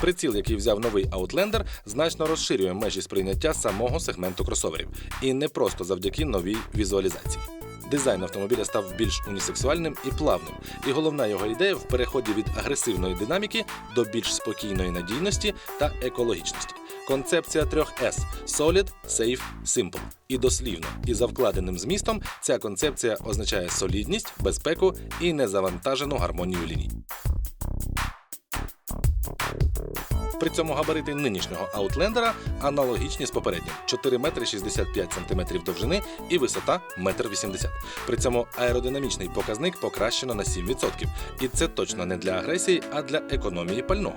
Приціл, який взяв новий Outlander, значно розширює межі сприйняття самого сегменту кросоверів, і не просто завдяки новій візуалізації. Дизайн автомобіля став більш унісексуальним і плавним, і головна його ідея в переході від агресивної динаміки до більш спокійної надійності та екологічності. Концепція трьох S – Solid, Safe, Simple. І дослівно, і за вкладеним змістом ця концепція означає солідність, безпеку і незавантажену гармонію ліній. При цьому габарити нинішнього аутлендера аналогічні з попереднім 4 метри 65 сантиметрів довжини і висота 1,80 м. При цьому аеродинамічний показник покращено на 7%. І це точно не для агресії, а для економії пального.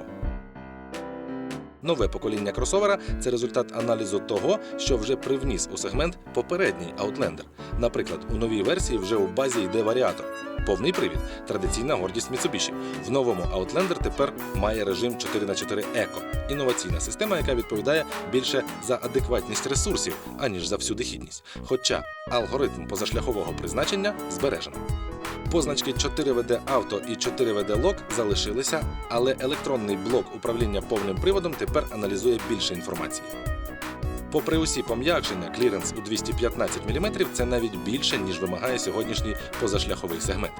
Нове покоління кросовера це результат аналізу того, що вже привніс у сегмент попередній Outlander. Наприклад, у новій версії вже у базі йде варіатор. Повний привід традиційна гордість Mitsubishi. В новому Outlander тепер має режим 4х4 Eco – інноваційна система, яка відповідає більше за адекватність ресурсів, аніж за всюдихідність. Хоча алгоритм позашляхового призначення збережено. Позначки 4WD Auto і 4WD Lock залишилися, але електронний блок управління повним приводом тепер аналізує більше інформації. Попри усі пом'якшення, кліренс у 215 мм – це навіть більше, ніж вимагає сьогоднішній позашляховий сегмент.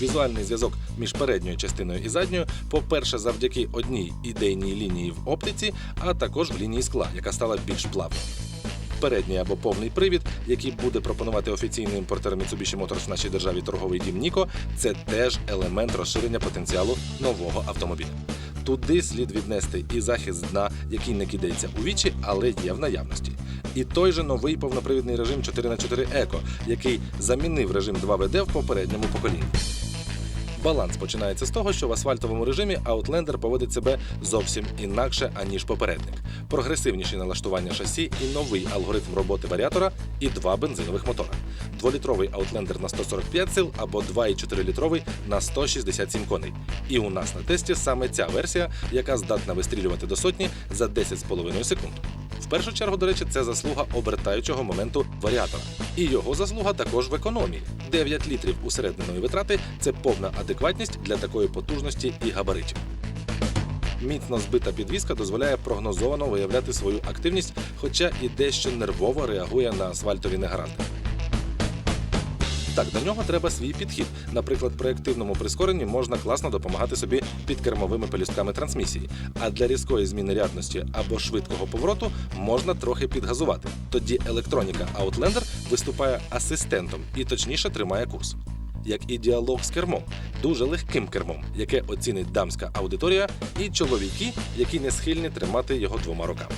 Візуальний зв'язок між передньою частиною і задньою, по-перше, завдяки одній ідейній лінії в оптиці, а також в лінії скла, яка стала більш плавною. Передній або повний привід, який буде пропонувати офіційний імпортер Mitsubishi Motors в нашій державі торговий дім Ніко, це теж елемент розширення потенціалу нового автомобіля. Туди слід віднести і захист дна, який не кидається у вічі, але є в наявності. І той же новий повнопривідний режим 4х4 Eco, який замінив режим 2WD в попередньому поколінні. Баланс починається з того, що в асфальтовому режимі Outlander поводить себе зовсім інакше, аніж попередник. Прогресивніші налаштування шасі і новий алгоритм роботи варіатора і два бензинових мотора. Дволітровий Outlander на 145 сил або 2,4-літровий на 167 коней. І у нас на тесті саме ця версія, яка здатна вистрілювати до сотні за 10,5 секунд. В першу чергу, до речі, це заслуга обертаючого моменту варіатора. І його заслуга також в економії. 9 літрів усередненої витрати це повна адекватність для такої потужності і габаритів. Міцно збита підвіска дозволяє прогнозовано виявляти свою активність, хоча і дещо нервово реагує на асфальтові негаразди. Так, до нього треба свій підхід. Наприклад, при активному прискоренні можна класно допомагати собі підкермовими пелюстками трансмісії. А для різкої зміни рядності або швидкого повороту можна трохи підгазувати. Тоді електроніка Outlander виступає асистентом і точніше тримає курс. Як і діалог з кермом, дуже легким кермом, яке оцінить дамська аудиторія, і чоловіки, які не схильні тримати його двома руками.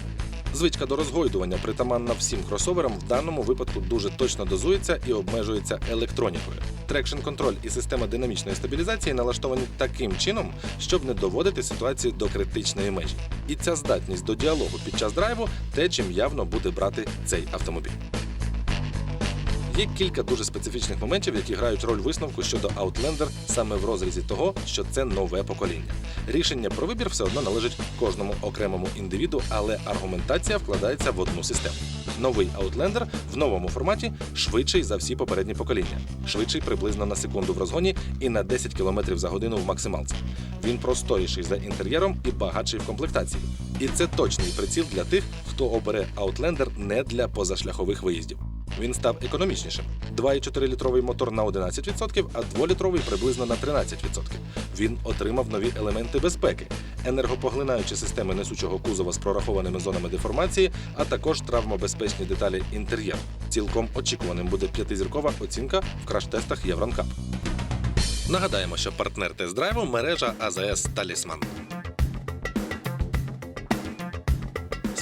Звичка до розгойдування притаманна всім кросоверам в даному випадку дуже точно дозується і обмежується електронікою. Трекшн контроль і система динамічної стабілізації налаштовані таким чином, щоб не доводити ситуацію до критичної межі. І ця здатність до діалогу під час драйву те, чим явно буде брати цей автомобіль. Є кілька дуже специфічних моментів, які грають роль висновку щодо Outlander саме в розрізі того, що це нове покоління. Рішення про вибір все одно належить кожному окремому індивіду, але аргументація вкладається в одну систему. Новий Outlander в новому форматі швидший за всі попередні покоління, швидший приблизно на секунду в розгоні і на 10 км за годину в максималці. Він просторіший за інтер'єром і багатший в комплектації. І це точний приціл для тих, хто обере Outlander не для позашляхових виїздів. Він став економічнішим. 2,4-літровий мотор на 11%, а 2-літровий приблизно на 13%. Він отримав нові елементи безпеки, енергопоглинаючі системи несучого кузова з прорахованими зонами деформації, а також травмобезпечні деталі інтер'єру. Цілком очікуваним буде п'ятизіркова оцінка в краш-тестах Євронкап. Нагадаємо, що партнер тест-драйву мережа АЗС Талісман.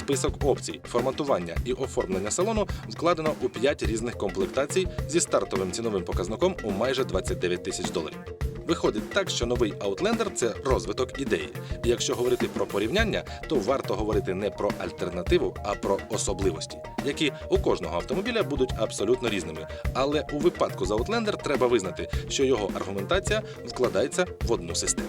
Список опцій, форматування і оформлення салону вкладено у 5 різних комплектацій зі стартовим ціновим показником у майже 29 тисяч доларів. Виходить так, що новий Outlander – це розвиток ідеї. І якщо говорити про порівняння, то варто говорити не про альтернативу, а про особливості, які у кожного автомобіля будуть абсолютно різними. Але у випадку з Outlander треба визнати, що його аргументація вкладається в одну систему.